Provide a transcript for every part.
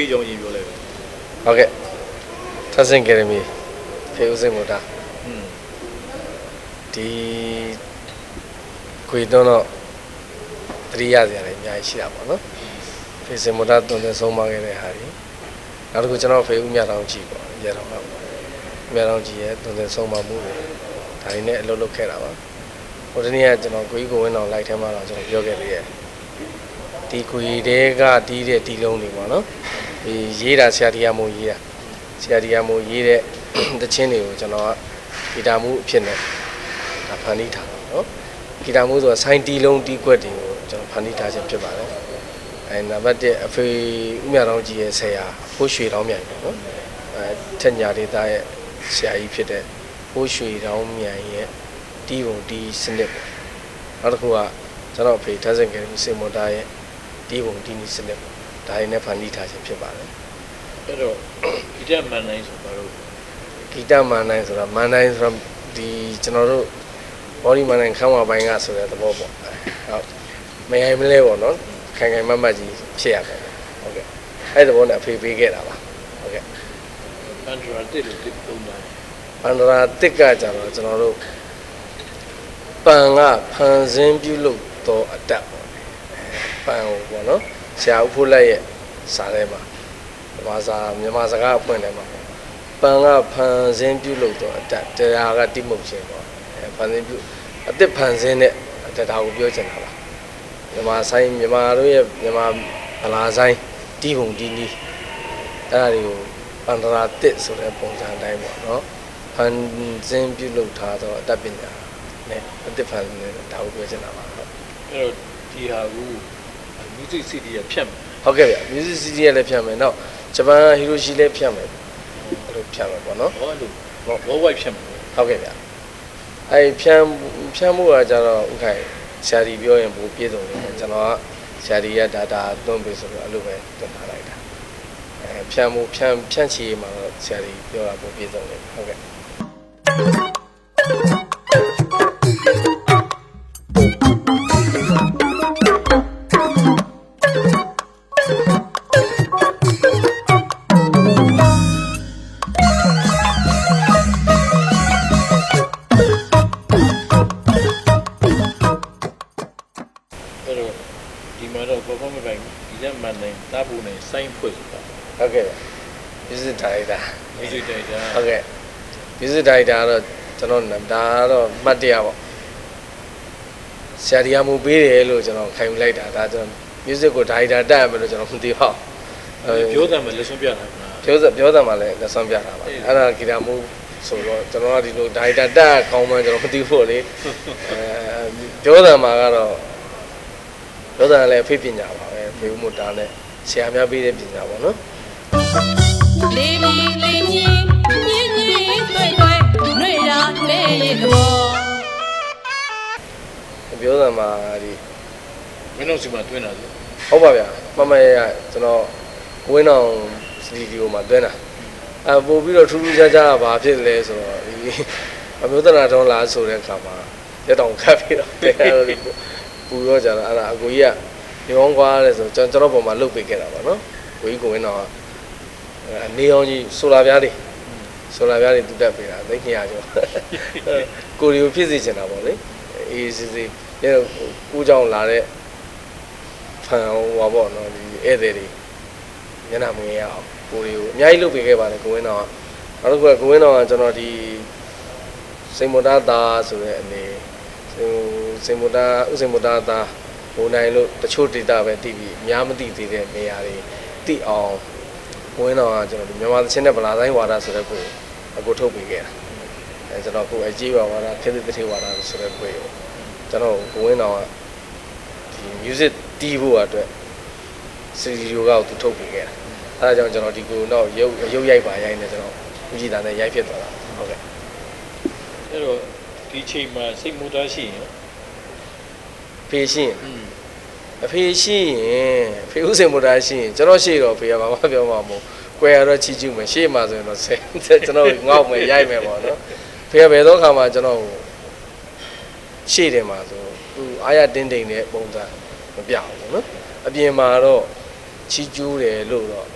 ဖေကြောင့်ရင်ပြောလိုက်ပဲဟုတ်ကဲ့ထဆင်ကယ်ဒမီဖေဦးစင်မူတာอืมဒီခွေတော့တော့တတိယစရာလည်းအများကြီးရှိတာပေါ့နော်ဖေစင်မူတာတုံတဲ့ဆုံးမခဲ့တဲ့ဟာဒီနောက်တစ်ခုကျွန်တော်ဖေဦးမြတောင်ကြည့်ပေါ့ရတော့မှာမြတောင်ကြည့်ရဲ့တုံတဲ့ဆုံးမမှုတွေဒါတွေနဲ့အလုပ်လုပ်ခဲ့တာပါဟိုတနေ့ကကျွန်တော်ကိုကြီးကိုဝင်းအောင်လိုက်ထဲမှာတော့ကျွန်တော်ပြောခဲ့သေးရဲ့ဒီခွေတဲကတီးတဲ့တီးလုံးတွေပေါ့နော်ဒီ ရေးတာဆရာတရားမို့ရေးတာဆရာတရားမို့ရေးတဲ့တခြင်းတွေကိုကျွန်တော်ကဂီတာမှုအဖြစ်နဲ့ဒါဖန်တီးထားတာနော်ဂီတာမှုဆိုတာဆိုင်းတီးလုံးတီးကွက်တွေကိုကျွန်တော်ဖန်တီးထားခြင်းဖြစ်ပါတယ်အဲနံပါတ်1အဖေဦးမြတော်ကြီးရဲ့ဆရာဟိုးရွှေတောင်းမြိုင်ပေါ့နော်အဲထက်ညာဒေတာရဲ့ဆရာကြီးဖြစ်တဲ့ဟိုးရွှေတောင်းမြိုင်ရဲ့တီးပုံတီးစနစ်ပေါ့နောက်တစ်ခုကကျွန်တော်အဖေထက်စင်ကယ်မီစေမွန်တာရဲ့တီးပုံတီးနီးစနစ်ပေါ့ ဒါတွေနဲ့ဖန်တီးထားခြင်းဖြစ်ပါတယ်အဲ့တော့ဒီတက်မန်နိုင်ဆိုတော့ဂီတမန်နိုင်ဆိုတာမန်နိုင်ဆိုတာဒီကျွန်တော်တို့ body မန်နိုင်ခမ်းဝပိုင်းကဆိုတဲ့သဘောပေါ့ဟုတ်မရိုင်မလဲပေါ့နော်ခိုင်ခိုင်မတ်မတ်ကြီးဖြစ်ရမယ်ဟုတ်ကဲ့အဲ့ဒီသဘောနဲ့အဖေပေးခဲ့တာပါဟုတ်ကဲ့အန်ဒရာတစ်လို့တစ်သုံးတာအန္တရာတစ်ကကြတော့ကျွန်တော်တို့ပန်ကဖန်ဆင်းပြုလုပ်သောအတက်ပေါ့ပန်ကိုပေါ့နော် ဆရာဦးဖိုးလက်ရဲ့စာထဲမှာမြန်မာစာမြန်မာစကားအပွင့်ထဲမှာပန်ကဖန်ဆင်းပြုလုပ်သောအတက်တရားကတိမုတ်ခြင်းပေါ့အဲဖန်ဆင်းပြုအတစ်ဖန်ဆင်းတဲ့အတက်ဒါကိုပြောချင်တာပါမြန်မာဆိုင်မြန်မာတို့ရဲ့မြန်မာဗလာဆိုင်တီးပုံတီးနီးအဲ့ဒါတွေကိုပန္တရာတစ်ဆိုတဲ့ပုံစံအတိုင်းပေါ့နော်ဖန်ဆင်းပြုလုပ်ထားသောအတတ်ပညာနဲ့အတစ်ဖန်ဆင်းတဲ့ဒါကိုပြောချင်တာပါဟုတ်အဲ့တော့ဒီဟာကို music city ရဖြတ်မယ်ဟုတ်ကဲ့ဗျ music city ရဲ့လည်းဖြတ်မယ်နောက်ဂျပန်ဟီရိုရှီလည်းဖြတ်မယ်အဲ့လိုဖြတ်မယ်ပေါ့နော်ဟောလို့ world wide ဖြတ်မယ်ဟုတ်ကဲ့ဗျအဲ့ဖြတ်ဖြတ်မှုကကြတော့ဥခိုင်ဆရာဒီပြောရင်ပိုပြည့်စုံတယ်ကျွန်တော်ကဆရာဒီရဲ့ data သွင်းပေးဆိုတော့အဲ့လိုပဲသွင်းထားလိုက်တာအဲဖြတ်မှုဖြတ်ဖြတ်ချီမှာတော့ဆရာဒီပြောတာပိုပြည့်စုံတယ်ဟုတ်ကဲ့ ဟုတ်ကဲ့ဗျ music director music director ဟုတ်ကဲ့ music director ကတော့ကျွန်တော်ဒါကတော့မှတ်တရပေါ့ဆရာဒီယာမူပေးတယ်လို့ကျွန်တော်ခံယူလိုက်တာဒါကျွန်တော် music ကို director တက်ရမယ်လို့ကျွန်တော်မသိပါဘူးပြောတယ်မယ်လက်ဆုံးပြတာမလားပြောစပြောတယ်မှာလည်းလက်ဆောင်ပြတာပါအဲ့ဒါဂီတာမူဆိုတော့ကျွန်တော်ကဒီလို director တက်ကောင်းမှန်းကျွန်တော်မသိဘူးလေအဲပြောတယ်မှာကတော့ပြောတယ်လည်းအဖေပညာပါပဲဖေဦးမတာနဲ့ဆရာများပေးတဲ့ပညာပေါ့နော် လေးလီလေးညီညင်းညင်းတွေ့တွေ့နှွေရာလေးရေတော်ပြောတယ်မှာဒီမင်းတို့စီမှာတွင်းတာလေဟုတ်ပါဗျာမမရရကျွန်တော်ဝင်းအောင်စတူဒီယိုမှာတွဲတာအဲပို့ပြီးတော့ထူးထူးခြားခြားဘာဖြစ်လဲဆိုတော့ဒီအမျိုးသားတော်လာဆိုတဲ့အခါမှာရက်တောင်ခတ်ပြီးတော့တဲပူတော့ကြတော့အဲ့ဒါအကိုကြီးကနေအောင်ကွာလဲဆိုကျွန်တော်ပေါ်မှာလုတ်ပေးခဲ့တာပါနော်ကိုကြီးကိုဝင်းအောင်က နေအောင်ကြီးဆိုလာပြားတွေဆိုလာပြားတွေတူတက်ပေးတာသိခင်ရကျော်ကိုရီကိုဖြစ်စေချင်တာပေါ့လေအေးစစ်စစ်ရဲကိုကြောင်လာတဲ့ဖန်ဟိုပါပေါ့နော်ဒီဧည့်သည်တွေညနာမငယ်ရအောင်ကိုတွေကိုအများကြီးလုပ်ပေးခဲ့ပါတယ်ကိုဝင်းတော်ကနောက်တစ်ခုကကိုဝင်းတော်ကကျွန်တော်ဒီစိန်မတာသားဆိုတဲ့အနေဟိုစိန်မတာဥစိန်မတာသားဟိုနိုင်လို့တချို့ဒေတာပဲတည်ပြီးအများမသိသေးတဲ့နေရာတွေသိအောင် ကိုဝင်းတော်ကကျွန်တော်ဒီမြန်မာသချင်းနဲ့ဗလာတိုင်းဝါဒဆိုတဲ့ကိုအကိုထုတ်ပေးခဲ့တာအဲကျွန်တော်ကိုအကြီးပါဝါဒခေတ်သစ်တိဝါဒဆိုတဲ့ကိုကိုကျွန်တော်ကိုဝင်းတော်ကဒီ music တီးဖို့အတွက်စတူဒီယိုကောသူထုတ်ပေးခဲ့တာအဲဒါကြောင့်ကျွန်တော်ဒီကိုတော့ရုပ်ရုပ်ရိုက်ပါရိုက်နေကျွန်တော်ဦးကြည်သားနဲ့ရိုက်ဖြစ်သွားတာဟုတ်ကဲ့အဲ့တော့ဒီချိန်မှာစိတ်မူသားရှိရင်ဖေရှိရင်อืม အဖေရှိရင်ဖေဦးစင်မူတာရှိရင်ကျွန်တော်ရှိတော့ဖေကဘာမှပြောမှာမဟုတ်ကွယ်ရတော့ချီကျူးမယ်ရှေ့မှာဆိုရင်တော့ဆယ်ကျွန်တော်ငေါက်မယ်ရိုက်မယ်ပေါ့နော်ဖေကဘယ်တော့ခါမှကျွန်တော်ရှေ့တယ်မှာဆိုသူအားရတင်းတိမ်တဲ့ပုံစံမပြဘူးပေါ့နော်အပြင်မှာတော့ချီကျူးတယ်လို့တော့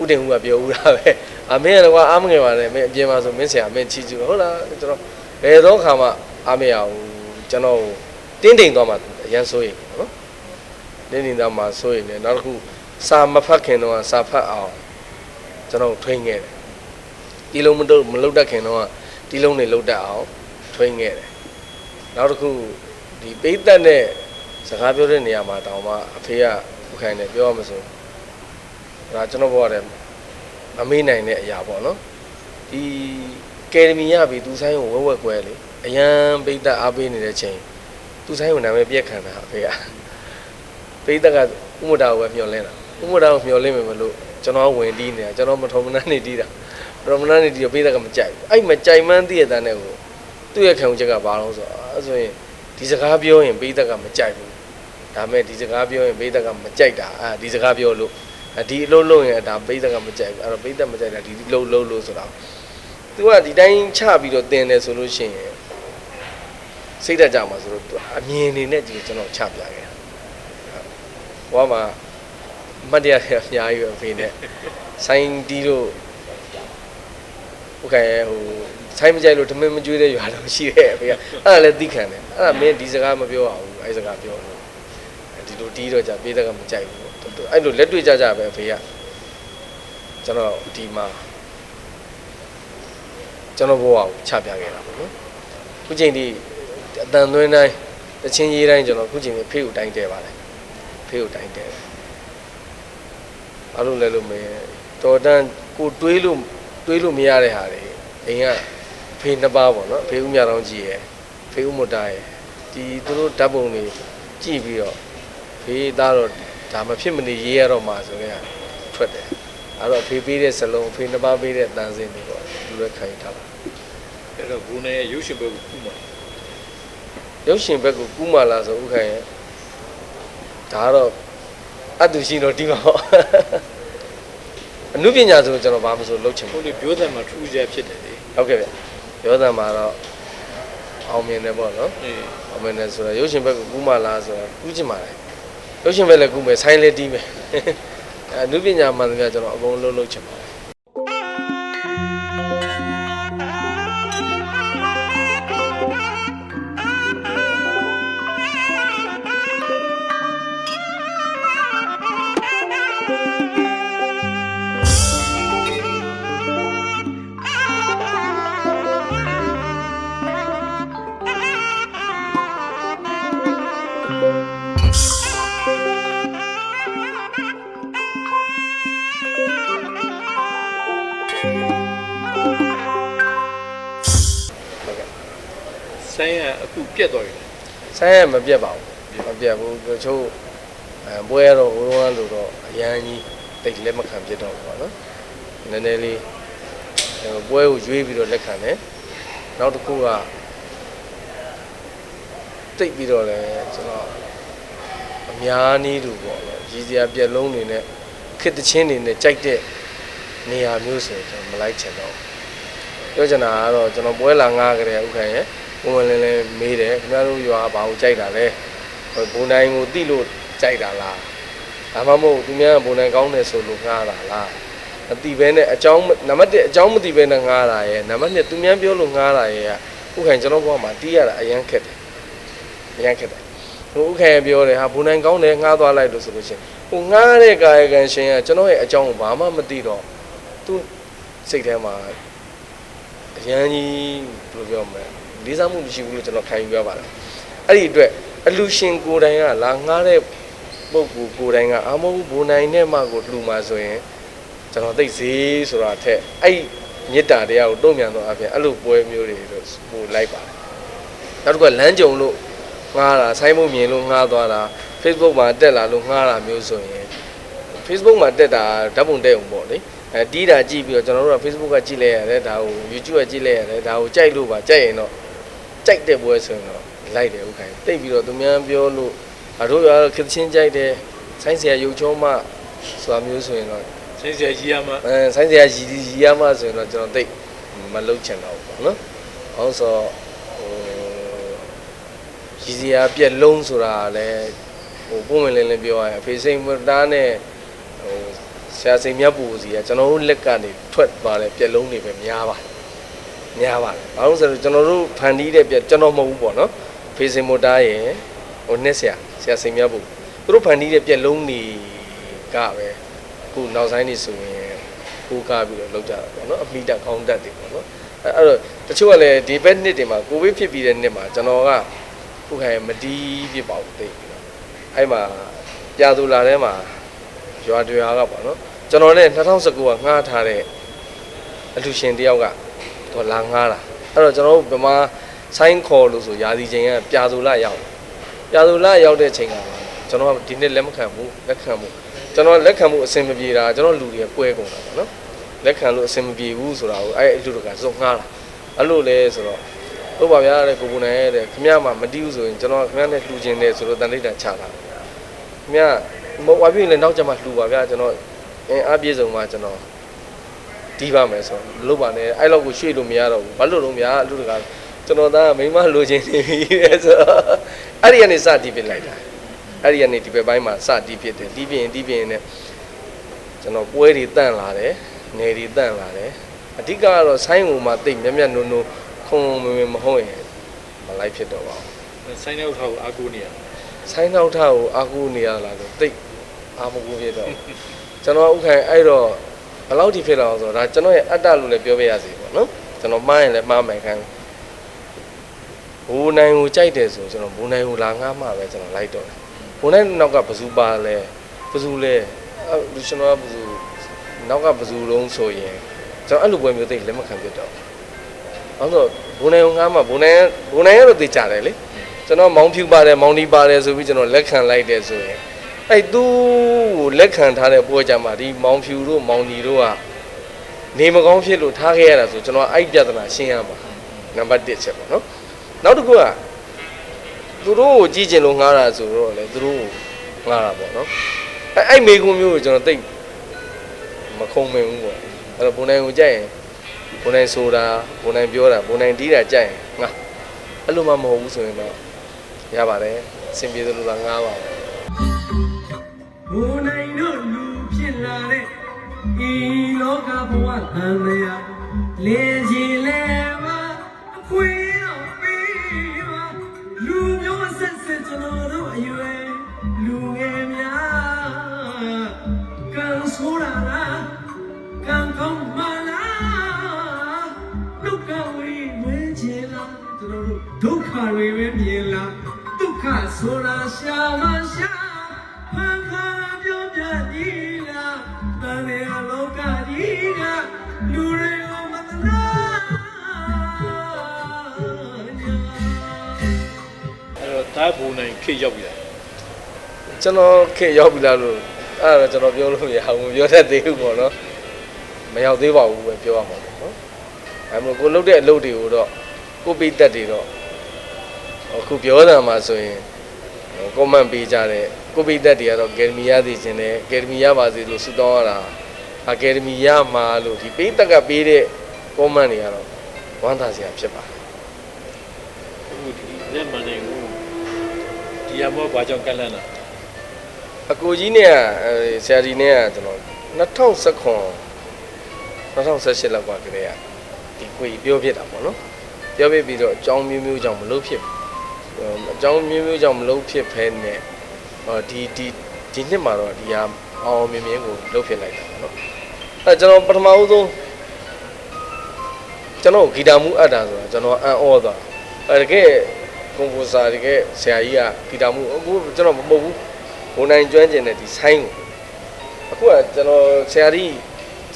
ဥတင်ဦးကပြောဦးတာပဲအမင်းကတော့အားမငယ်ပါနဲ့မင်းအပြင်မှာဆိုမင်းဆရာမင်းချီကျူဟုတ်လားကျွန်တော်ဘယ်တော့ခါမှအားမရဘူးကျွန်တော်တင်းတိမ်သွားမှအရန်စိုးရင် နော်တင်းတိမ်သွားမှစိုးရင်လည်းနောက်တစ်ခုစာမဖတ်ခင်တော့စာဖတ်အောင်ကျွန်တော်ထွင်းခဲ့တယ်ဒီလုံးမတော့မလုတ်တတ်ခင်တော့ဒီလုံးနေလုတ်တတ်အောင်ထွင်းခဲ့တယ်နောက်တစ်ခုဒီပိတ်သက်နဲ့စကားပြောတဲ့နေရာမှာတောင်မှအဖေကဥခိုင်တယ်ပြောရမစို့ဒါကျွန်တော်ပြောရတယ်မမေးနိုင်တဲ့အရာပေါ့နော်ဒီကယ်ဒမီရပြီသူဆိုင်ကိုဝက်ဝက်ကွဲလေအရန်ပိတ်သက်အားပေးနေတဲ့ချိန်သူဆိုင်ကိုနာမည်ပြက်ခံတာအဖေက ပိတ်သက်ကဥမတာကိုပဲမျှော်လင့်တာဥမတာကိုမျှော်လင့်မယ်မလို့ကျွန်တော်ဝင်တီးနေတာကျွန်တော်မထုံမနှမ်းနေတီးတာပရမဏနေတီးတော့ပိတ်သက်ကမကြိုက်ဘူးအဲ့မကြိုက်မှန်းသိရတဲ့နဲ့ကိုသူ့ရဲ့ခံယူချက်ကဘာလို့ဆိုတော့အဲ့ဆိုရင်ဒီစကားပြောရင်ပိတ်သက်ကမကြိုက်ဘူးဒါမဲ့ဒီစကားပြောရင်ပိတ်သက်ကမကြိုက်တာအာဒီစကားပြောလို့ဒီအလုပ်လုပ်ရင်ဒါပိတ်သက်ကမကြိုက်ဘူးအဲ့တော့ပိတ်သက်မကြိုက်တာဒီအလုပ်လုပ်လို့ဆိုတာသူကဒီတိုင်းချပြီးတော့တင်တယ်ဆိုလို့ရှိရင်စိတ်ဓာတ်ကြမှာဆိုတော့သူအမြင်နေနဲ့ဒီကျွန်တော်ချပြခဲ့တာ ဟောမှာမတ်တရားတွေအများကြီးပဲဖေးနဲ့ဆိုင်တီးလို့ဟုတ်ကဲ့ဟိုဆိုင်မကြိုက်လို့ဓမင်းမကျွေးတဲ့ရွာတော့ရှိတယ်ဖေကအဲ့ဒါလည်းသိခံတယ်အဲ့ဒါမင်းဒီစကားမပြောအောင်ဘူးအဲ့စကားပြောလို့ဒီလိုတီးတော့じゃပေးတဲ့ကမကြိုက်ဘူးအဲ့လိုလက်တွေ့ကြကြပဲဖေကကျွန်တော်ဒီမှာကျွန်တော်ဘဝကိုချပြခဲ့တာပေါ့နော်ခုချိန်ဒီအတန်သွင်းတိုင်းတချင်းရေးတိုင်းကျွန်တော်ခုချိန်ဖေးကိုတိုင်းတဲပါတယ် ဖေးကိုတိုင်းတဲဘာလို့လဲလို့မေးတော်တန်းကိုတွေးလို့တွေးလို့မရတဲ့ဟာတွေအိမ်ကဖေးနှစ်ပါးပေါ့နော်ဖေးဦးမြတော်ကြီးရယ်ဖေးဦးမတာရယ်ဒီသူတို့ဓာတ်ပုံတွေကြည့်ပြီးတော့ဖေးသားတော့ဒါမဖြစ်မနေရေးရတော့မှာဆိုရင်ထွက်တယ်အဲ့တော့ဖေးပေးတဲ့စလုံးဖေးနှစ်ပါးပေးတဲ့တန်စင်တွေပေါ့လူလည်းခိုင်ထားတာအဲ့တော့ဘူနယ်ရဲ့ရုပ်ရှင်ဘက်ကိုခုမှရုပ်ရှင်ဘက်ကိုကူးမှလာဆိုဥခိုင်ရယ် ဒါကတော့အတူရှိတော့ဒီမှာပေါ့အနုပညာဆိုကျွန်တော်ဘာမှမဆိုလုပ်ချင်ဟိုဘူးလေပြောတယ်မှာထူးခြားဖြစ်တယ်လေဟုတ်ကဲ့ဗျရောသံမှာတော့အောင်မြင်တယ်ပေါ့နော်အေးအောင်မြင်တယ်ဆိုတော့ရုပ်ရှင်ဘက်ကိုကူးမှလာဆိုတော့ကူးချင်ပါတယ်ရုပ်ရှင်ဘက်လည်းကူးမယ်ဆိုင်းလည်းတီးမယ်အဲအနုပညာမှန်သမျှကျွန်တော်အကုန်လုံးလုပ်ချင်ပါတယ် ဆိုင်းကအခုပြက်သွားပြီဆိုင်းရမပြတ်ပါဘူးမပြတ်ဘူးတချို့အဲပွဲရတော့ဟိုတုန်းကလို့တော့အရန်ကြီးတိတ်လက်မခံဖြစ်တော့ဘူးပေါ့နော်နည်းနည်းလေးအဲပွဲကိုရွေးပြီးတော့လက်ခံတယ်နောက်တစ်ခုက တိတ်ပြီးတော့လဲကျွန်တော်အများနည်းတူပေါ့နော်ရည်စရာပြက်လုံးတွေနဲ့ခစ်တချင်းတွေနဲ့ကြိုက်တဲ့နေရာမျိုးဆိုရင်ကျွန်တော်မလိုက်ချင်တော့ဘူးပြောချင်တာကတော့ကျွန်တော်ပွဲလာငားကြတယ်ဥက္ကဋ္ဌရဲ့ဘုံဝင်လင်းလင်းမေးတယ်ခင်ဗျားတို့ရွာဘာကိုကြိုက်တာလဲဟိုဘုံတိုင်းကိုတိလို့ကြိုက်တာလားဒါမှမဟုတ်သူများကဘုံတိုင်းကောင်းတယ်ဆိုလို့ငားတာလားမတိဘဲနဲ့အကြောင်းနံပါတ်1အကြောင်းမတိဘဲနဲ့ငားတာရဲ့နံပါတ်2သူများပြောလို့ငားတာရဲ့ဥက္ကဋ္ဌကျွန်တော်ဘဝမှာတီးရတာအရန်ခက်တယ် အရန်ခက်တယ်ဟိုဥက္ကဋ္ဌပြောတယ်ဟာဘုံတိုင်းကောင်းတယ်ငားသွားလိုက်လို့ဆိုလို့ချင်းဟိုငားတဲ့ကာယကံရှင်ကကျွန်တော်ရဲ့အကြောင်းကိုဘာမှမသိတော့သူစိတ်ထဲမှာအရန်ကြီးဘယ်လိုပြောမလဲလေးစားမှုမရှိဘူးလို့ကျွန်တော်ခံယူရပါတယ်အဲ့ဒီအတွက်အလူရှင်ကိုယ်တိုင်ကလာငားတဲ့ပုဂ္ဂိုလ်ကိုယ်တိုင်ကအာမဟုတ်ဘုံနိုင်နဲ့မှကိုလှူမှာဆိုရင်ကျွန်တော်သိစေးဆိုတာအထက်အဲ့မေတ္တာတရားကိုတုံ့ပြန်တော့အပြင်အဲ့လိုပွဲမျိုးတွေတော့ပို့လိုက်ပါတယ်နောက်တစ်ခုကလမ်းကြုံလို့ ငားတာဆိုင်းမှုမြင်လို့ငားသွားတာ Facebook မှာတက်လာလို့ငားတာမျိုးဆိုရင် Facebook မှာတက်တာဓာတ်ပုံတက်အောင်ပေါ့လေအဲတီးတာကြည့်ပြီးတော့ကျွန်တော်တို့က Facebook ကကြည့်လိုက်ရတယ်ဒါကို YouTube ကကြည့်လိုက်ရတယ်ဒါကိုကြိုက်လို့ပါကြိုက်ရင်တော့ကြိုက်တဲ့ပွဲဆိုရင်တော့လိုက်တယ်ဥက္ကဋ္ဌတိတ်ပြီးတော့သူများပြောလို့အတို့ရခစ်ချင်းကြိုက်တယ်ဆိုင်းဆရာရုပ်ချောမဆိုတာမျိုးဆိုရင်တော့ဆိုင်းဆရာကြီးရမှာအဲဆိုင်းဆရာရည်ရည်ရမှဆိုရင်တော့ကျွန်တော်တိတ်မလုပ်ချင်တော့ဘူးပေါ့နော်။အောင်ဆိုဟို ရည်စရာပြက်လုံးဆိုတာလည်းဟိုပုံဝင်လင်းလင်းပြောရရင်အဖေစိန်မတားနဲ့ဟိုဆရာစိန်မြတ်ပူစီကကျွန်တော်တို့လက်ကနေထွက်သွားတဲ့ပြက်လုံးတွေပဲများပါတယ်များပါတယ်ဘာလို့လဲဆိုတော့ကျွန်တော်တို့ဖန်တီးတဲ့ပြက်ကျွန်တော်မဟုတ်ဘူးပေါ့နော်ဖေးစင်မိုတာရဲ့ဟိုနှစ်ဆရာဆရာစိန်မြတ်ပူသူတို့ဖန်တီးတဲ့ပြက်လုံးတွေကပဲအခုနောက်ဆိုင်နေဆိုရင်ကိုးကားပြီးတော့လောက်ကြတာပေါ့နော်အမိတက်ကောင်းတက်တွေပေါ့နော်အဲအဲ့တော့တချို့ကလည်းဒီဘက်နှစ်တွေမှာကိုဗစ်ဖြစ်ပြီးတဲ့နှစ်မှာကျွန်တော်က ခုခိုင်မတီးဖြစ်ပါဘူးသိပြီးတော့အဲ့မှာပြာသူလာထဲမှာရွာတွေရွာကပေါ့နော်ကျွန်တော်နဲ့2019ကငှားထားတဲ့အလူရှင်တယောက်ကသူလာငှားတာအဲ့တော့ကျွန်တော်တို့ဗမာဆိုင်းခေါ်လို့ဆိုရာသီချိန်ကပြာသူလာရောက်ပြာသူလာရောက်တဲ့ချိန်ကကျွန်တော်ကဒီနှစ်လက်မခံဘူးလက်ခံဘူးကျွန်တော်လက်ခံမှုအဆင်မပြေတာကျွန်တော်လူတွေကကွဲကုန်တာပေါ့နော်လက်ခံလို့အဆင်မပြေဘူးဆိုတာကိုအဲ့အလူတွေကစုံငှားတာအဲ့လိုလဲဆိုတော့ ဟုတ်ပါဗျာတဲ့ကိုပူနိုင်ရဲ့တဲ့ခမရမှာမတီးဘူးဆိုရင်ကျွန်တော်ခမရနဲ့လှူခြင်းတယ်ဆိုတော့တန်လိတ်တန်ချတာခမရမဟုတ်ပါပြီလေနောက်ကျမှလှူပါဗျာကျွန်တော်အင်းအပြည့်စုံမှကျွန်တော်တီးပါမယ်ဆိုတော့မလုပ်ပါနဲ့အဲ့လောက်ကိုရွှေ့လို့မရတော့ဘူးဘာလို့လို့များအလူတကကျွန်တော်သားမိမလှူခြင်းနေပြီတဲ့ဆိုတော့အဲ့ဒီကနေစတီးပစ်လိုက်တာအဲ့ဒီကနေဒီဘက်ပိုင်းမှာစတီးပစ်တယ်တီးပြင်းတီးပြင်းနဲ့ကျွန်တော်ပွဲတွေတန့်လာတယ်နေတွေတန့်လာတယ်အဓိကကတော့ဆိုင်းဟူမှာတိတ်မြက်မြက်နုံနုံ ခုံမမမဟုတ်ရင်မလိုက်ဖြစ်တော့ပါဘူးဆိုင်းနောက်ထောက်အာကိုနေရဆိုင်းနောက်ထကိုအာကူနေရလားဆိုတိတ်အာမကူဖြစ်တော့ကျွန်တော်ဥခိုင်အဲ့တော့ဘယ်လောက်ထိဖြစ်လာအောင်ဆိုတော့ဒါကျွန်တော်ရဲ့အတ္တလို့လည်းပြောပြရစီပေါ့နော်ကျွန်တော်မှားရင်လည်းမှားမယ်ခံဘူနိုင်ကိုကြိုက်တယ်ဆိုကျွန်တော်ဘူနိုင်ကိုလာငှားမှပဲကျွန်တော်လိုက်တော့တယ်ဘူနိုင်နောက်ကဘယ်သူပါလဲဘယ်သူလဲအဲ့လူကျွန်တော်ကဘယ်သူနောက်ကဘယ်သူလုံးဆိုရင်ကျွန်တော်အဲ့လိုပွဲမျိုးသိလက်မခံပြတော့အော င်ဆိုဘူနိုင်ကိုငှားမှဘူနိုင်ဘူနိုင်ရတော့သိကြတယ်လေကျွန်တော်မောင်းဖြူပါတယ်မောင်းဒီပါတယ်ဆိုပြီးကျွန်တော်လက်ခံလိုက်တယ်ဆိုရင်အဲ့သူ့ကိုလက်ခံထားတဲ့ပွဲကြမှာဒီမောင်းဖြူတို့မောင်းဒီတို့ကနေမကောင်းဖြစ်လို့ထားခဲ့ရတာဆိုကျွန်တော်အဲ့ပြဿနာရှင်းရမှာနံပါတ်1ချက်ပေါ့နော်နောက်တစ်ခုကသူတို့ကိုကြည့်ကျင်လို့ငှားတာဆိုတော့လေသူတို့ကိုငှားတာပေါ့နော်အဲ့အဲ့မေကွန်မျိုးကိုကျွန်တော်သိပ်မခုံမင်ဘူးပေါ့အဲ့တော့ဘုံနိုင်ကိုကြိုက်ရင် ဘုံနိုင်ဆိုတာဘုံနိုင်ပြောတာဘုံနိုင်တီးတာကြိုက်ရင်ငါအဲ့လိုမှမဟုတ်ဘူးဆိုရင်တော့ရပါတယ်အဆင်ပြေသလိုသာငားပါဘူးဘုံနိုင်တို့လူဖြစ်လာတဲ့ဤလောကဘဝသံဃာလေကြီးလဲပါ ခေတ်ရောက်ပြီလားကျွန်တော်ခေတ်ရောက်ပြီလားလို့အဲ့ဒါတော့ကျွန်တော်ပြောလို့မရဘူးပြောတတ်သေးဘူးပေါ့နော်မရောက်သေးပါဘူးပဲပြောရမှာပေါ့နော်အဲမလို့ကိုလုပ်တဲ့အလုပ်တွေကိုတော့ကိုပိတ်သက်တွေတော့အခုပြောတာမှာဆိုရင်ကွန်မန့်ပေးကြတဲ့ကိုပိတ်သက်တွေကတော့အကယ်ဒမီရသိခြင်းနဲ့အကယ်ဒမီရပါစေလို့ဆုတောင်းရတာအကယ်ဒမီရမှာလို့ဒီပိတ်သက်ကပေးတဲ့ကွန်မန့်တွေကတော့ဝမ်းသာစရာဖြစ်ပါတယ်အခုဒီလက်မနိုင်ဘူး ဒီရမောဘာကြောင့်ကန့်လန့်တာအကိုကြီးနဲ့ကအဲဆရာကြီးနဲ့ကကျွန်တော်2019 2018လောက်ကကလေးကဒီကိုကြီးပြောဖြစ်တာပေါ့နော်ပြောပြပြီးတော့အကြောင်းမျိုးမျိုးကြောင့်မလုပ်ဖြစ်ဘူးဟိုအကြောင်းမျိုးမျိုးကြောင့်မလုပ်ဖြစ်ဖဲနဲ့ဟောဒီဒီဒီနှစ်မှာတော့ဒီဟာအောင်အောင်မြင်မြင်ကိုလုပ်ဖြစ်လိုက်တာပေါ့နော်အဲကျွန်တော်ပထမဦးဆုံးကျွန်တော်ဂီတာမူအပ်တာဆိုတာကျွန်တော်အံ့ဩသွားအဲတကယ် ကွန်ပိုဆာတကယ်ဆရာကြီးကဂီတာမူအခုကျွန်တော်မပုတ်ဘူးဘုံနိုင်ကျွမ်းကျင်တဲ့ဒီဆိုင်းကိုအခုကကျွန်တော်ဆရာကြီး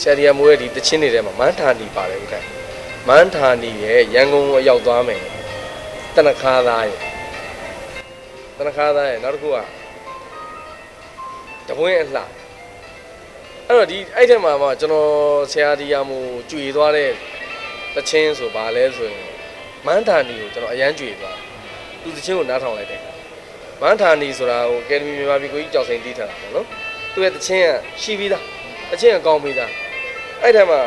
ဆရာဒီယာမိုးရဲ့ဒီတချင်းတွေထဲမှာမန်းထာနီပါတယ်ဦးခိုင်မန်းထာနီရဲ့ရန်ကုန်ကိုရောက်သွားမယ်တနခါသားရဲ့တနခါသားရဲ့နောက်တစ်ခုကတပွင့်အလှအဲ့တော့ဒီအဲ့ထဲမှာမှကျွန်တော်ဆရာဒီယာမိုးကြွေသွားတဲ့တချင်းဆိုပါလဲဆိုရင်မန်းထာနီကိုကျွန်တော်အရန်ကြွေသွား တယ်သူတချင်းကိုနားထောင်လိုက်တယ်မန်းဌာနီဆိုတာဟိုကယ်ဒမီမြန်မာပြည်ကိုကြီးကြောက်စိန်တီးထားတာပေါ့နော်သူရဲ့တခြင်းကရှိပြီးသားတခြင်းကကောင်းပြီးသားအဲ့ထဲမှာ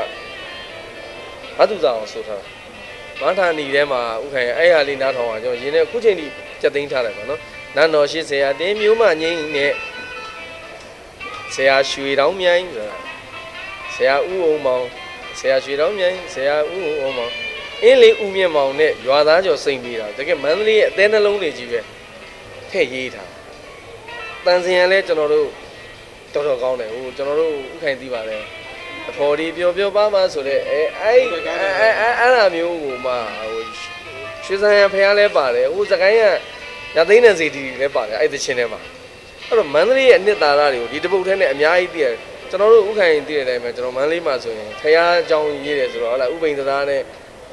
ဘာသူစားအောင်ဆိုထားတာမန်းဌာနီထဲမှာဥခိုင်အဲ့ဟာလေးနားထောင်အောင်ကျွန်တော်ရင်းနဲ့အခုချိန်ထိစက်သိမ်းထားတယ်ပေါ့နော်နန်းတော်80ရာတင်းမျိုးမှငိမ့်နဲ့ဆရာရွှေတောင်းမြိုင်ဆိုတာဆရာဦးအောင်မောင်ဆရာရွှေတောင်းမြိုင်ဆရာဦးအောင်မောင် အင်းလေးဦးမြင့်မောင်နဲ့ရွာသားကျော်စိန်ပြီးတာတကယ်မန္တလေးရဲ့အသေးနှလုံးတွေကြီးပဲထည့်ရေးထားတန်စင်ရလဲကျွန်တော်တို့တော်တော်ကောင်းတယ်ဟိုကျွန်တော်တို့ဥခိုင်သိပါတယ်အဖော်ဒီပျော်ပျော်ပါပါဆိုတော့အဲအဲ့အဲအဲအဲ့ဒါမျိုးကိုမှဟိုရွှေစံရဖះလဲပါတယ်ဟိုစကိုင်းကရသိန်းနဲ့စီတီလည်းပါတယ်အဲ့ဒီချင်းထဲမှာအဲ့တော့မန္တလေးရဲ့အနှစ်သာရတွေကိုဒီတပုတ်ထဲနဲ့အများကြီးသိရတယ်ကျွန်တော်တို့ဥခိုင်သိတဲ့အတိုင်းပဲကျွန်တော်မန္တလေးမှာဆိုရင်ဖရာအကြောင်းရေးတယ်ဆိုတော့ဟုတ်လားဥပိန်သသားနဲ့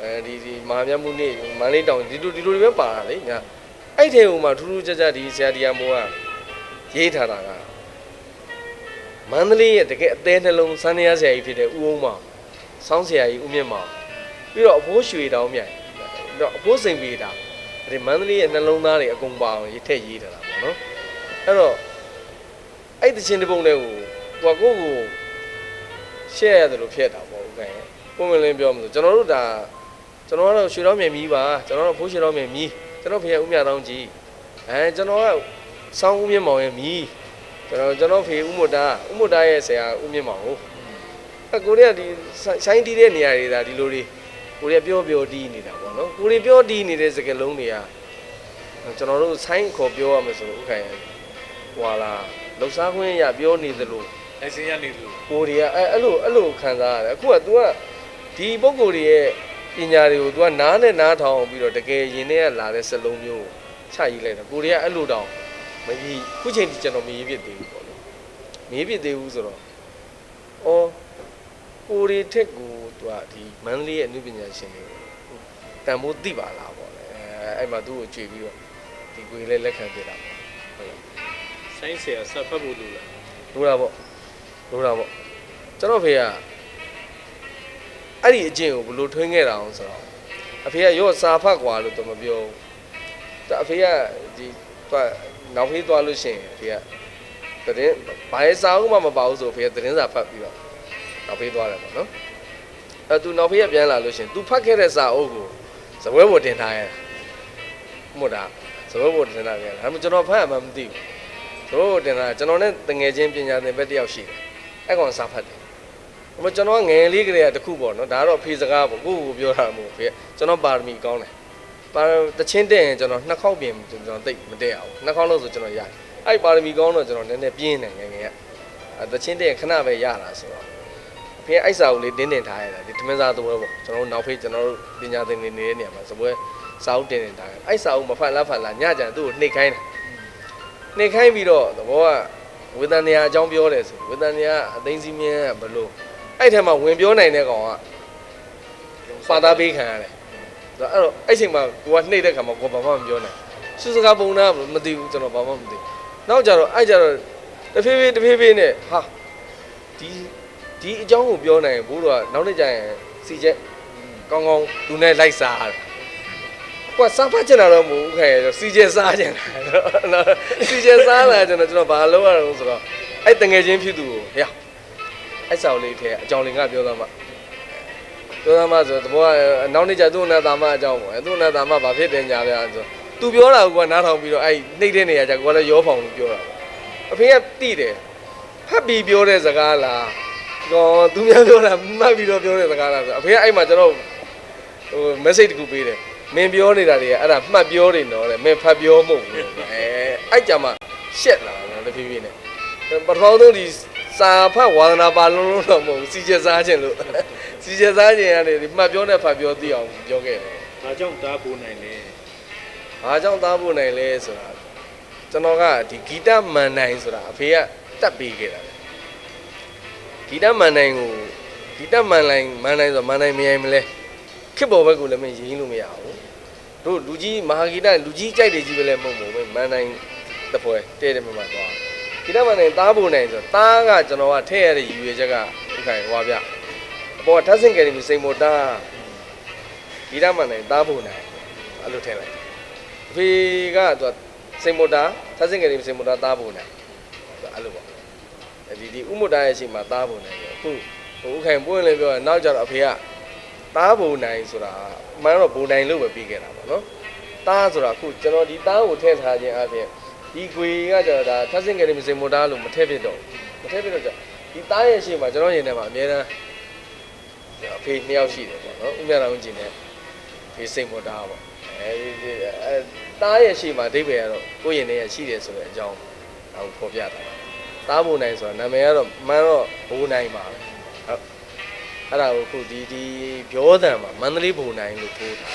အဲဒီဒီမဟာမြတ်မှုနေ့မန္တလေးတောင်ဒီလိုဒီလိုတွေပဲပါတာလေညာအဲ့ထဲဟိုမှာထူးထူးခြားခြားဒီဆရာဒီယာမိုးကရေးထားတာကမန္တလေးရဲ့တကယ်အသေးနှလုံးစမ်းရဆရာကြီးဖြစ်တဲ့ဦးအောင်မောင်ဆောင်းဆရာကြီးဦးမြင့်မောင်ပြီးတော့အဖိုးရွှေတောင်းမြိုင်ပြီးတော့အဖိုးစိန်ပေတာဒီမန္တလေးရဲ့နှလုံးသားတွေအကုန်ပါအောင်ရေးထည့်ရေးထားတာပေါ့နော်အဲ့တော့အဲ့တချင်းတစ်ပုံလေးကိုကိုကကိုကိုရှက်ရတယ်လို့ဖြစ်တာပေါ့ဥက္ကဋ္ဌပုံမလင်းပြောမှဆိုကျွန်တော်တို့ဒါ ကျွန်တော်ကတော့ရွှေတော်မြေမီးပါကျွန်တော်တို့ဖိုးရွှေတော်မြေမီးကျွန်တော်ဖေဦးမြတောင်းကြီးအဲကျွန်တော်ကစောင်းဦးမြင့်မောင်ရဲ့မီးကျွန်တော်ကျွန်တော်ဖေဦးမွတ်တာဦးမွတ်တာရဲ့ဆရာဦးမြင့်မောင်ဟုတ်အဲကိုရီးယားဒီဆိုင်းတီးတဲ့နေရာတွေဒါဒီလိုတွေကိုရီးယားပြောပြောတီးနေတာပေါ့နော်ကိုရီးပြောတီးနေတဲ့စကားလုံးတွေကကျွန်တော်တို့ဆိုင်းခေါ်ပြောရမယ်ဆိုဥက္ကဋ္ဌဟွာလာလှူစားခွင့်ရပြောနေသလိုလိုင်စင်ရနေလို့ကိုတွေကအဲအဲ့လိုအဲ့လိုခံစားရတယ်အခုက तू ကဒီပုံကိုယ်တွေရဲ့ ပညာတွေကိုသူကနားနဲ့နားထောင်ပြီးတော့တကယ်ရင်ထဲကလာတဲ့စလုံးမျိုးကိုချရေးလိုက်တာကိုရီးယားအဲ့လိုတောင်မကြီးခုချိန်ထိကျွန်တော်မရေးဖြစ်သေးဘူးပေါ့လေမရေးဖြစ်သေးဘူးဆိုတော့အော်ကိုရီထက်ကိုသူကဒီမန္တလေးရဲ့အမှုပညာရှင်တွေတန်ဖိုးသိပါလားပေါ့လေအဲ့မှာသူ့ကိုကြွေပြီးတော့ဒီကိုရီလည်းလက်ခံပြတာပေါ့ဟုတ်လားဆိုင်းဆရာဆက်ဖတ်ဖို့လိုလားလိုတာပေါ့လိုတာပေါ့ကျွန်တော်ဖေက အဲ့ဒီအကျင့်ကိုဘယ်လိုထွင်းခဲ့တာအောင်ဆိုတော့အဖေကရော့စာဖတ်กว่าလို့တော့မပြောဘူးဒါအဖေကဒီသွားနောက်ဖေးသွားလို့ရှိရင်အဖေကတရင်ဘာရဲ့စာအုပ်မှမပါဘူးဆိုအဖေကသတင်းစာဖတ်ပြီးတော့နောက်ဖေးသွားတယ်ပေါ့နော်အဲသူနောက်ဖေးကပြန်လာလို့ရှိရင် तू ဖတ်ခဲ့တဲ့စာအုပ်ကိုဇပွဲပေါ်တင်ထားရတာမို့တာဇပွဲပေါ်တင်ထားခဲ့တာဒါပေမဲ့ကျွန်တော်ဖတ်ရမှမသိဘူး တို့တင်တာကျွန်တော်နဲ့တငယ်ချင်းပညာသင်ဘက်တယောက်ရှိတယ်အဲ့ကောင်စာဖတ်တယ် ဟိုကျွန်တော်ကငယ်လေးကလေးကတခုပေါ့နော်ဒါကတော့ဖေစကားပေါ့ကိုယ့်ကိုယ်ပြောတာမဟုတ်ဖေကျွန်တော်ပါရမီကောင်းတယ်ပါတချင်းတဲ့ရင်ကျွန်တော်နှစ်ခေါက်ပြင်ကျွန်တော်တိတ်မတက်အောင်နှစ်ခေါက်လို့ဆိုကျွန်တော်ရတယ်အဲ့ပါရမီကောင်းတော့ကျွန်တော်နည်းနည်းပြင်းတယ်ငယ်ငယ်ကအဲတချင်းတဲ့ရင်ခဏပဲရတာဆိုတော့ဖေအဲ့စာကိုလေးတင်းတင်ထားရတာဒီသမင်းစားသပွဲပေါ့ကျွန်တော်တို့နောက်ဖေးကျွန်တော်တို့ပညာသင်နေတဲ့နေရာမှာသပွဲစာအုပ်တင်တင်ထားတယ်အဲ့စာအုပ်မဖတ်လားဖတ်လားညကြံသူ့ကိုနှိပ်ခိုင်းတယ်နှိပ်ခိုင်းပြီးတော့သဘောကဝေဒနာအကြောင်းပြောတယ်ဆိုဝေဒနာအသိစီးမြဲဘလို့ အဲ့ထဲမှာဝင်ပြောနိုင်တဲ့ကောင်ကပါတာပေးခံရတယ်ဆိုတော့အဲ့တော့အဲ့ချိန်မှာကိုကနှိပ်တဲ့ခါမှာကိုဘာမှမပြောနိုင်စုစကားပုံနာမသိဘူးကျွန်တော်ဘာမှမသိနောက်ကြတော့အဲ့ကြတော့တဖြည်းဖြည်းတဖြည်းဖြည်းနဲ့ဟာဒီဒီအကြောင်းကိုပြောနိုင်ရင်ဘိုးတော်ကနောက်နေ့ကျရင်စီချက်ကောင်းကောင်းသူနဲ့လိုက်စားရတယ်ကွာစားဖတ်ချင်တာတော့မဟုတ်ဘူးခင်ဗျစီကျဲစားချင်တာနော်စီကျဲစားလာကျွန်တော်ကျွန်တော်ဘာလုပ်ရအောင်ဆိုတော့အဲ့တငယ်ချင်းဖြစ်သူကိုဟဲ့ အဲ့ဆောင်လေးထဲအကြောင်းလေးကပြောသားမှပြောသားမှဆိုတော့တဘောကနောက်နေ့ကျသူ့နာသားမအကြောင်းပေါ့အဲ့သူ့နာသားမဘာဖြစ်တယ်ညာဗျာဆိုသူပြောတာကနားထောင်ပြီးတော့အဲ့နှိမ့်တဲ့နေရာကျကိုကလည်းရောဖောင်လို့ပြောတာပေါ့အဖေကတိတယ်ဖတ်ပြီးပြောတဲ့စကားလားကောသူများပြောတာမှတ်ပြီးတော့ပြောတဲ့စကားလားဆိုအဖေကအဲ့မှာကျွန်တော်ဟို message တခုပေးတယ်မင်းပြောနေတာတွေကအဲ့ဒါမှတ်ပြောနေတော့လေမင်းဖတ်ပြောမဟုတ်ဘူးအဲအဲ့ကြမှာရှက်လာတယ်တဖြည်းဖြည်းနဲ့ပထမဆုံးဒီ စာဖတ်ဝါသနာပါလုံးလုံးတော့မဟုတ်ဘူးစီချက်စားခြင်းလို့စီချက်စားခြင်းကနေဒီမှတ်ပြောနဲ့ဖတ်ပြောသိအောင်ပြောခဲ့တယ်ဒါကြောင့်တားပိုးနိုင်လေ။ဘာကြောင့်သားဖို့နိုင်လဲဆိုတာကျွန်တော်ကဒီဂီတမန်နိုင်ဆိုတာအဖေကတက်ပေးခဲ့တာလေ။ဂီတမန်နိုင်ကိုဂီတမန်နိုင်မန်နိုင်ဆိုမန်နိုင်မရိုင်မလဲခစ်ပေါ်ဘက်ကလည်းမရင်းလို့မရဘူး။တို့လူကြီးမဟာဂီတလူကြီးကြိုက်တယ်ကြီးပဲလဲမဟုတ်ဘူးပဲမန်နိုင်တပွဲတဲ့တယ်မှမှသွား။ ဂီတမန်နိုင်သားဖို့နိုင်ဆိုသားကကျွန်တော်ကထည့်ရတဲ့ရည်ရွယ်ချက်ကဥခိုင်ဟွာဗျ။အပေါ်ကထပ်စင်ကယ်ရီစိန်မိုတာဂီတမန်နိုင်သားဖို့နိုင်အဲ့လိုထည့်လိုက်အဖေကသူကစိန်မိုတာသတ်စင်ကလေးစိန်မိုတာတားဖို့နိုင်သူအဲ့လိုပေါ့အဲဒီဒီဥမ္မတာရဲ့အချိန်မှာတားဖို့နိုင်တယ်အခုဟိုဥခိုင်ပွင့်လည်းပြောရင်နောက်ကြတော့အဖေကတားဖို့နိုင်ဆိုတာမှန်တော့ဘုံနိုင်လို့ပဲပြီးခဲ့တာပေါ့နော်တားဆိုတာအခုကျွန်တော်ဒီတားကိုထည့်ထားခြင်းအပြင် ဒီကွေကကျတော့ဒါသတ်စင်ကလေးစိန်မိုတာလို့မထည့်ဖြစ်တော့ဘူးမထည့်ပြီးတော့ကြာဒီသားရဲ့ရှေ့မှာကျွန်တော်ရင်ထဲမှာအများတန်းအဖေနှစ်ယောက်ရှိတယ်ပေါ့နော်ဥမြတော်ကျင်တဲ့ဖေးစိတ်မော်တာပေါ့အဲဒီအဲသားရဲ့ရှေ့မှာအဓိပ္ပာယ်ကတော့ကိုယ့်ရင်ထဲရရှိတယ်ဆိုတဲ့အကြောင်းဒါကိုဖော်ပြတာသားဘုံနိုင်ဆိုတာနာမည်ကတော့မှန်တော့ဘုံနိုင်ပါပဲဟုတ်အဲ့ဒါကိုခုဒီဒီပြောတံမှာမန္တလေးဘုံနိုင်လို့ထိုးတာ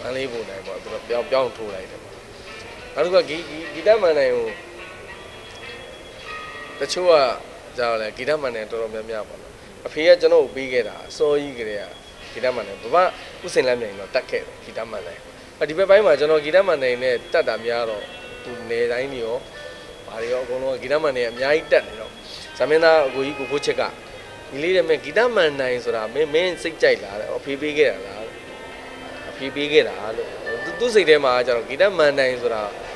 မန္တလေးဘုံနိုင်ပေါ့သူတို့ပြောင်းပြောင်းထိုးလိုက်တယ်ပေါ့ နောက်တစ်ခုကဂီဂီတမန်နိုင်ကိုတချို့ကကြောက်လဲဂီတမန်နဲ့တော်တော်များများပေါ့နော်အဖေကကျွန်တော်ကိုပေးခဲ့တာအစောကြီးကလေးကဂီတမန်နဲ့ဘဘဥစင်လမ်းမြိုင်တော့တတ်ခဲ့တယ်ဂီတမန်နဲ့အဒီဘက်ပိုင်းမှာကျွန်တော်ဂီတမန်နဲ့နဲ့တတ်တာများတော့သူနေတိုင်းနေရောဘာတွေရောအကုန်လုံးဂီတမန်နဲ့အများကြီးတက်နေတော့ဇမင်းသားအကိုကြီးကိုဖိုးချက်ကဒီလေးတဲ့မင်းဂီတမန်နိုင်ဆိုတာမင်းမင်းစိတ်ကြိုက်လာတယ်အဖေပေးခဲ့တာလားအဖေပေးခဲ့တာလို့သူသူစိတ်ထဲမှာကျတော့ဂီတမန်နိုင်ဆိုတာအဲ့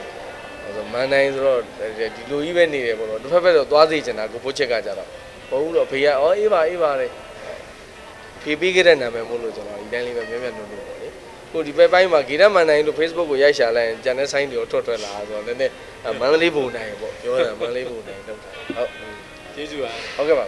ဆိုမန်တိုင်းဆိုတော့ဒီလိုကြီးပဲနေတယ်ပေါ့နော်တစ်ဖက်ဖက်တော့သွားစေချင်တာကိုဖိုးချက်ကကြတော့ဘုံတော့ဖေကအော်အေးပါအေးပါလေဖေပေးခဲ့တဲ့နာမည်မို့လို့ကျွန်တော်ဒီတိုင်းလေးပဲမြဲမြဲနုံနုံပေါ့လေကိုဒီဘက်ပိုင်းမှာဂီတမန်တိုင်းလို့ Facebook ကိုရိုက်ရှာလိုက်ရင်ကျန်တဲ့ဆိုင်းတွေကိုထွက်ထွက်လာဆိုတော့နည်းနည်းမန္တလေးပုံနိုင်ပေါ့ပြောတာမန္တလေးပုံနိုင်တော့ဟုတ်ကျေးဇူးပါဟုတ်ကဲ့ပါ